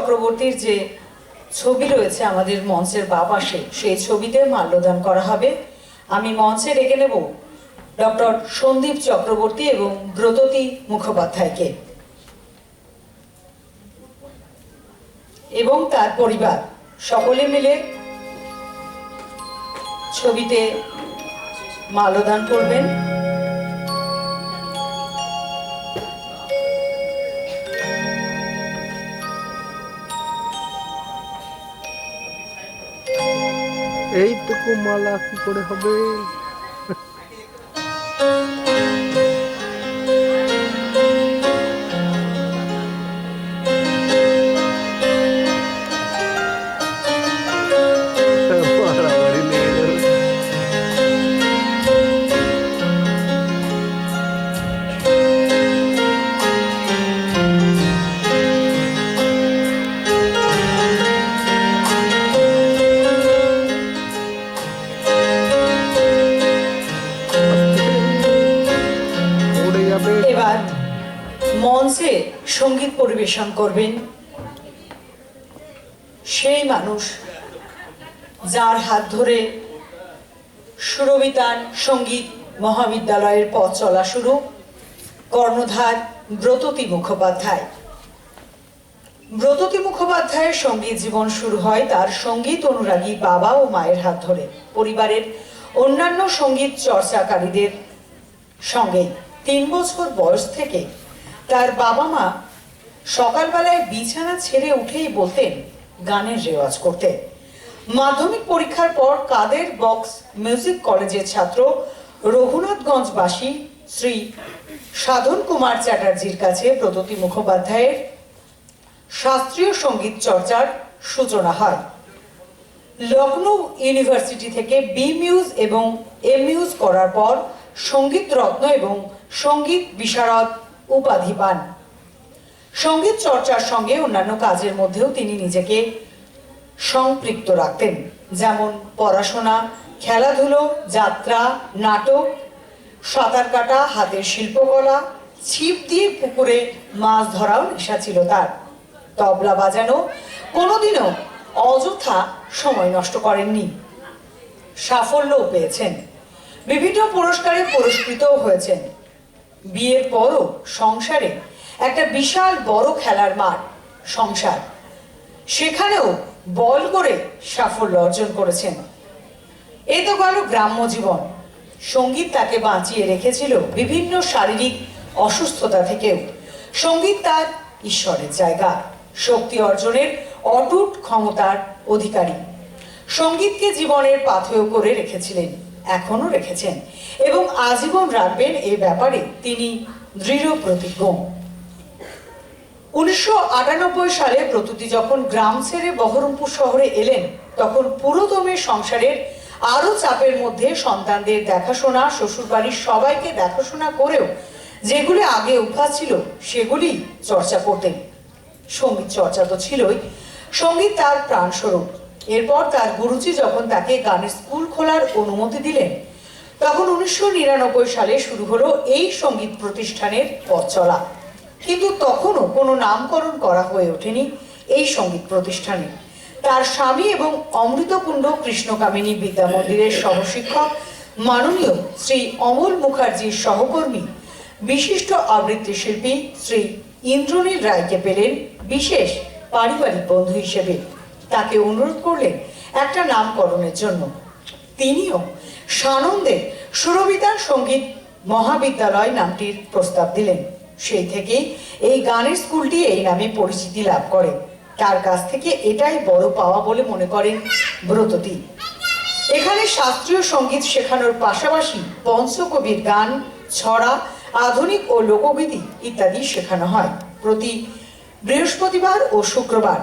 চক্রবর্তীর যে ছবি রয়েছে আমাদের মঞ্চের বা পাশে সেই ছবিতে মাল্যদান করা হবে। আমি মঞ্চে ডেকে নেব ডক্টর সন্দীপ চক্রবর্তী এবং ব্রততী মুখোপাধ্যায়কে এবং তার পরিবার। সকলে মিলে ছবিতে মাল্যদান করবেন। এইটুকু মালা কি করে হবে? পরিবেশন করবেন। সেই মানুষ যার হাত ধরে সুরবিতান সংগীত মহাবিদ্যালয়ের পথ চলা শুরু, কর্ণধার ব্রততী মুখোপাধ্যায়। ব্রততী মুখোপাধ্যায়ের সংগীত জীবন শুরু হয় তার সংগীত অনুরাগী বাবা ও মায়ের হাত ধরে। পরিবারের অন্যান্য সংগীত চর্চাকারীদের সঙ্গে তিন বছর বয়স থেকে তার বাবা মা সকালবেলায় বিছানা ছেড়ে উঠেই বলতেন, গানের রেওয়াজ করতে। মাধ্যমিক পরীক্ষার পর কাদের বক্স মিউজিক কলেজের ছাত্র রঘুনাথগঞ্জবাসী শ্রী সাধন কুমার চ্যাটার্জির কাছে ব্রততী মুখোপাধ্যায়ের শাস্ত্রীয় সংগীত চর্চার সূচনা হয়। লখনৌ ইউনিভার্সিটি থেকে বি মিউজ এবং এম করার পর সংগীত রত্ন এবং সংগীত বিশারদ উপাধি পান। সংগীত চর্চার সঙ্গে অন্যান্য কাজের মধ্যেও তিনি নিজেকে সম্পৃক্ত রাখতেন, যেমন পড়াশোনা, খেলাধুলো, যাত্রা, নাটক, সাঁতার কাটা, হাতের শিল্পকলা, ছিপ দিয়ে পুকুরে মাছ ধরাও নেশা ছিল তার। তবলা বাজানো কোনোদিনও অযথা সময় নষ্ট করেননি। সাফল্যও পেয়েছেন। বিভিন্ন পুরস্কারে পুরস্কৃতও হয়েছেন। বিয়ের পরও সংসারে একটা বিশাল বড় খেলার মাঠ, সংসার। সেখানেও বল করে সাফল্য অর্জন করেছেন। এ তো গেল গ্রাম্য জীবন। সংগীত তাকে বাঁচিয়ে রেখেছিল বিভিন্ন শারীরিক অসুস্থতা থেকেও। সংগীত তার ঈশ্বরের জায়গা, শক্তি অর্জনের অটুট ক্ষমতার অধিকারী। সঙ্গীতকে জীবনের পাথেয় করে রেখেছিলেন এখনও রেখেছেন এবং আজীবন রাখবেন এ ব্যাপারে তিনি দৃঢ় প্রতিজ্ঞ উনিশশো আটানব্বই সালে প্রতুতি যখন গ্রাম ছেড়ে বহরমপুর শহরে এলেন, তখন পুরোদমে সংসারের আরও চাপের মধ্যে সন্তানদের দেখাশোনা, শ্বশুরবাড়ির সবাইকে দেখাশোনা করেও যেগুলি আগে অভ্যাস ছিল, সেগুলি চর্চা করতেন। সংগীত চর্চা তো ছিলই। সংগীত তার প্রাণস্বরূপ। এরপর তার গুরুজি যখন তাকে গানের স্কুল খোলার অনুমতি দিলেন, তখন উনিশশো নিরানব্বই সালে শুরু হলো এই সংগীত প্রতিষ্ঠানের পথ চলা। কিন্তু তখনও কোনো নামকরণ করা হয়ে ওঠেনি এই সংগীত প্রতিষ্ঠানে। তার স্বামী এবং অমৃতকুণ্ড কৃষ্ণকামিনী বিদ্যা মন্দিরের সহশিক্ষক, মাননীয় শ্রী অমল মুখার্জির সহকর্মী, বিশিষ্ট আবৃত্তি শিল্পী শ্রী ইন্দ্রনীল রায়কে পেলেন বিশেষ পারিবারিক বন্ধু হিসেবে। তাকে অনুরোধ করলেন একটা নামকরণের জন্য। তিনিও সানন্দে সুরবিতার সংগীত মহাবিদ্যালয় নামটির প্রস্তাব দিলেন। সেই থেকেই এই গানের স্কুলটি এই নামে পরিচিতি লাভ করে। তার কাছ থেকে এটাই বড় পাওয়া বলে মনে করেন ব্রততী। এখানে শাস্ত্রীয় সংগীত শেখানোর পাশাপাশি পঞ্চকবির গান, ছড়া, আধুনিক ও লোকগীতি ইত্যাদি শেখানো হয় প্রতি বৃহস্পতিবার ও শুক্রবার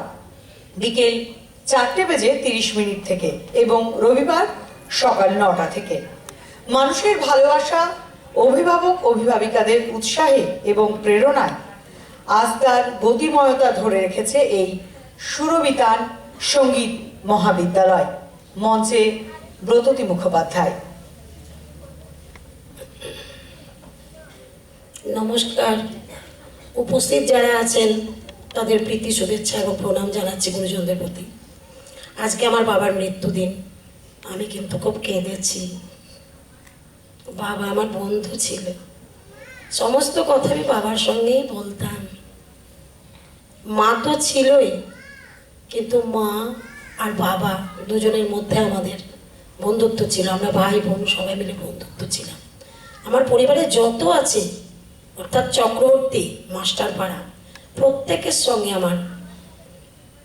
বিকেল চারটে বেজে তিরিশ মিনিট থেকে এবং রবিবার সকাল নটা থেকে। মানুষের ভালোবাসা অভিভাবক অভিভাবিকাদের উৎসাহে এবং প্রেরণায় আজ তার গতিময়তা ধরে রেখেছে এই সুরবিতান সংগীত মহাবিদ্যালয়, মঞ্চে ব্রততী মুখোপাধ্যায়। নমস্কার। উপস্থিত যারা আছেন, তাদের প্রীতি, শুভেচ্ছা এবং প্রণাম জানাচ্ছি গুরুজনদের প্রতি। আজকে আমার বাবার মৃত্যুদিন। আমি কিন্তু খুব কেঁদেছি। বাবা আমার বন্ধু ছিল। সমস্ত কথা আমি বাবার সঙ্গেই বলতাম। মা তো ছিলই, কিন্তু মা আর বাবা দুজনের মধ্যে আমাদের বন্ধুত্ব ছিল। আমরা ভাই বোন সবাই মিলে বন্ধুত্ব ছিলাম। আমার পরিবারে যত আছে, অর্থাৎ চক্রবর্তী মাস্টার পাড়া প্রত্যেকের সঙ্গে আমার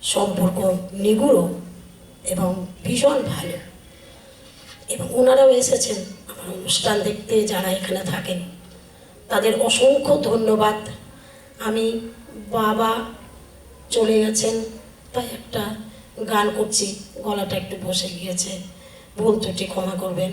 সম্পর্ক নিগুড় এবং ভীষণ ভালো। এবং ওনারাও এসেছেন। অনুষ্ঠান দেখতে যারা এখানে থাকেন, তাদের অসংখ্য ধন্যবাদ। আমি বাবা চলে গেছেন, তাই একটা গান করছি, গলাটা একটু বসে গিয়েছে। ভুল ত্রুটি ক্ষমা করবেন।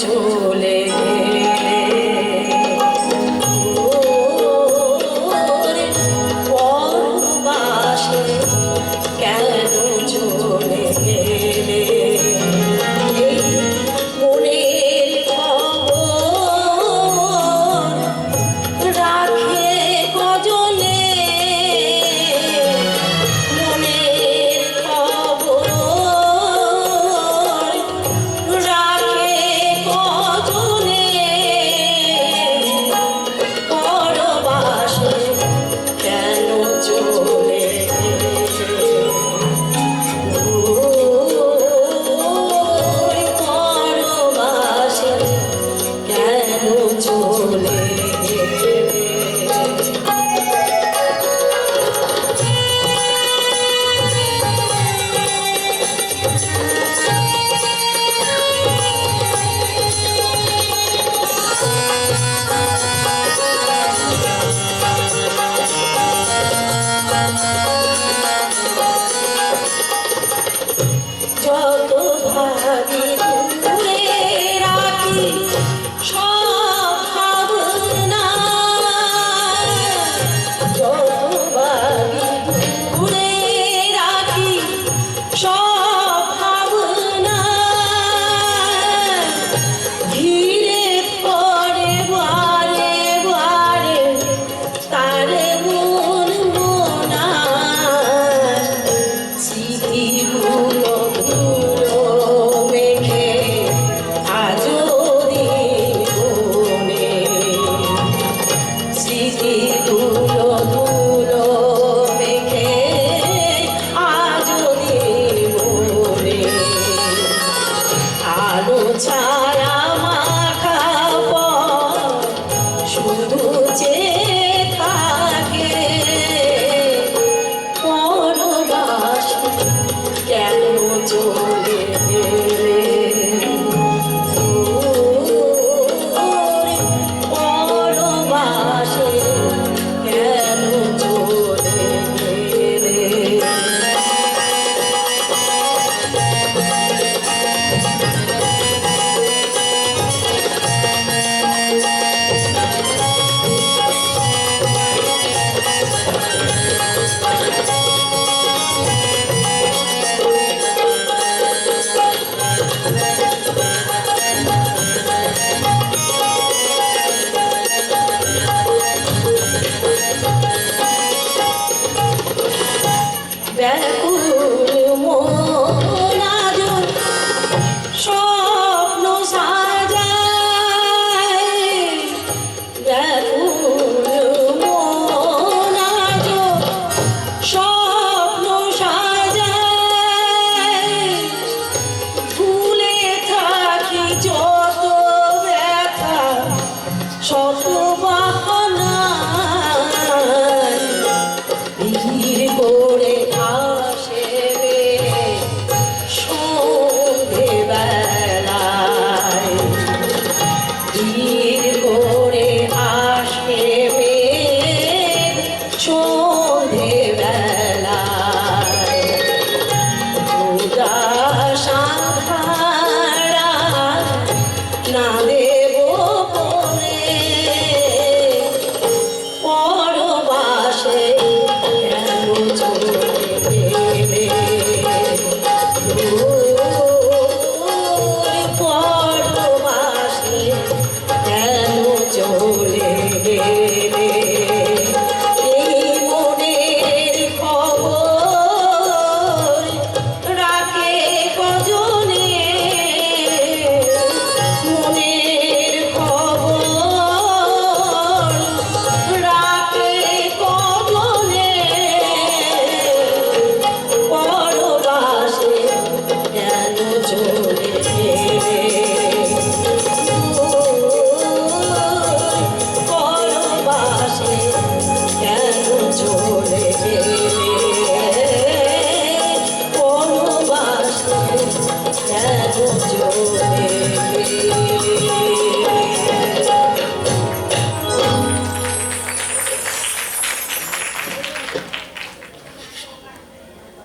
চলে Yeah.